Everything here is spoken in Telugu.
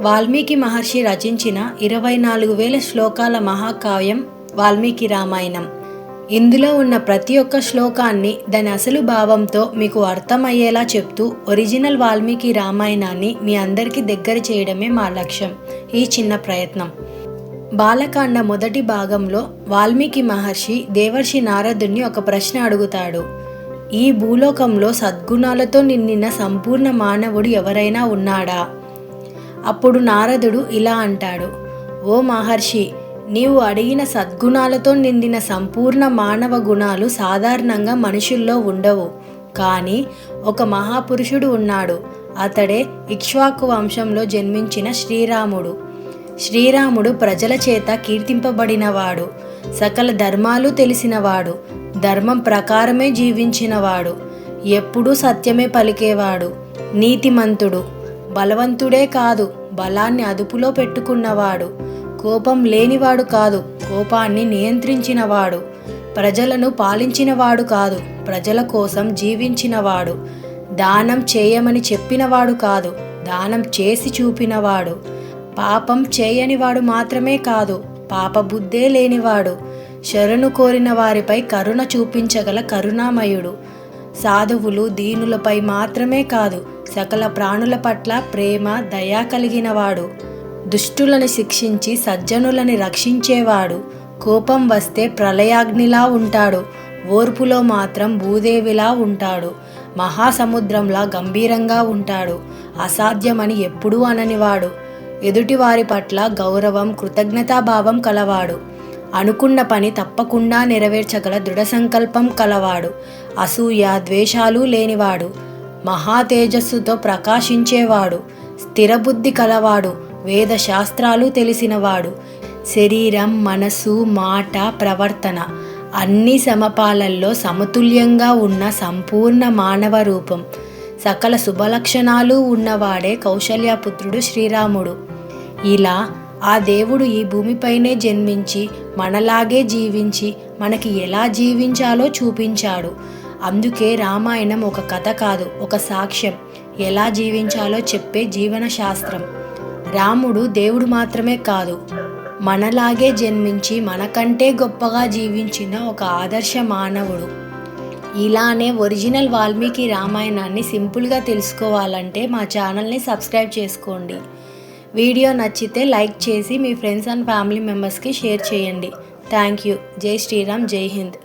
వాల్మీకి మహర్షి రచించిన ఇరవై నాలుగు వేల శ్లోకాల మహాకావ్యం వాల్మీకి రామాయణం. ఇందులో ఉన్న ప్రతి ఒక్క శ్లోకాన్ని దాని అసలు భావంతో మీకు అర్థమయ్యేలా చెప్తూ ఒరిజినల్ వాల్మీకి రామాయణాన్ని మీ అందరికీ దగ్గర చేయడమే మా లక్ష్యం. ఈ చిన్న ప్రయత్నం. బాలకాండ మొదటి భాగంలో వాల్మీకి మహర్షి దేవర్షి నారదుణ్ణి ఒక ప్రశ్న అడుగుతాడు. ఈ భూలోకంలో సద్గుణాలతో నిండిన సంపూర్ణ మానవుడు ఎవరైనా ఉన్నాడా? అప్పుడు నారదుడు ఇలా అంటాడు ఓ మహర్షి నీవు అడిగిన సద్గుణాలతో నిండిన సంపూర్ణ మానవ గుణాలు సాధారణంగా మనుషుల్లో ఉండవు. కానీ ఒక మహాపురుషుడు ఉన్నాడు. అతడే ఇక్ష్వాకు వంశంలో జన్మించిన శ్రీరాముడు. శ్రీరాముడు ప్రజల చేత కీర్తింపబడినవాడు. సకల ధర్మాలు తెలిసినవాడు. ధర్మం ప్రకారమే జీవించినవాడు. ఎప్పుడూ సత్యమే పలికేవాడు. నీతిమంతుడు. బలవంతుడే కాదు. బలాన్ని అదుపులో పెట్టుకున్నవాడు. కోపం లేనివాడు కాదు కోపాన్ని నియంత్రించినవాడు. ప్రజలను పాలించినవాడు కాదు ప్రజల కోసం జీవించినవాడు. దానం చేయమని చెప్పినవాడు కాదు దానం చేసి చూపినవాడు. పాపం చేయనివాడు మాత్రమే కాదు పాపబుద్ధే లేనివాడు. శరణు కోరిన వారిపై కరుణ చూపించగల కరుణామయుడు. సాధువులు దీనులపై మాత్రమే కాదు సకల ప్రాణుల పట్ల ప్రేమ దయా కలిగినవాడు. దుష్టులను శిక్షించి సజ్జనులని రక్షించేవాడు. కోపం వస్తే ప్రళయాగ్నిలా ఉంటాడు. ఓర్పులో మాత్రం భూదేవిలా ఉంటాడు. మహాసముద్రంలా గంభీరంగా ఉంటాడు. అసాధ్యమని ఎప్పుడూ అననివాడు. ఎదుటివారి పట్ల గౌరవం కృతజ్ఞతాభావం కలవాడు. అనుకున్న పని తప్పకుండా నెరవేర్చగల దృఢ సంకల్పం కలవాడు. అసూయ ద్వేషాలు లేనివాడు. మహా తేజస్సుతో ప్రకాశించేవాడు. స్థిరబుద్ధి కలవాడు. వేద శాస్త్రాలు తెలిసినవాడు. శరీరం మనసు మాట ప్రవర్తన అన్ని సమపాలల్లో సమతుల్యంగా ఉన్న సంపూర్ణ మానవ రూపం. సకల శుభలక్షణాలు ఉన్నవాడే కౌశల్యపుత్రుడు శ్రీరాముడు. ఇలా ఆ దేవుడు ఈ భూమిపైనే జన్మించి మనలాగే జీవించి మనకి ఎలా జీవించాలో చూపించాడు. అందుకే రామాయణం ఒక కథ కాదు ఒక సాక్ష్యం. ఎలా జీవించాలో చెప్పే జీవన శాస్త్రం రాముడు దేవుడు మాత్రమే కాదు మనలాగే జన్మించి మనకంటే గొప్పగా జీవించిన ఒక ఆదర్శ మానవుడు. ఇలానే ఒరిజినల్ వాల్మీకి రామాయణాన్ని సింపుల్గా తెలుసుకోవాలంటే మా ఛానల్ని సబ్స్క్రైబ్ చేసుకోండి. వీడియో నచ్చితే లైక్ చేసి మీ ఫ్రెండ్స్ అండ్ ఫ్యామిలీ మెంబర్స్కి షేర్ చేయండి. Thank you. జై శ్రీరామ్ జై హింద్.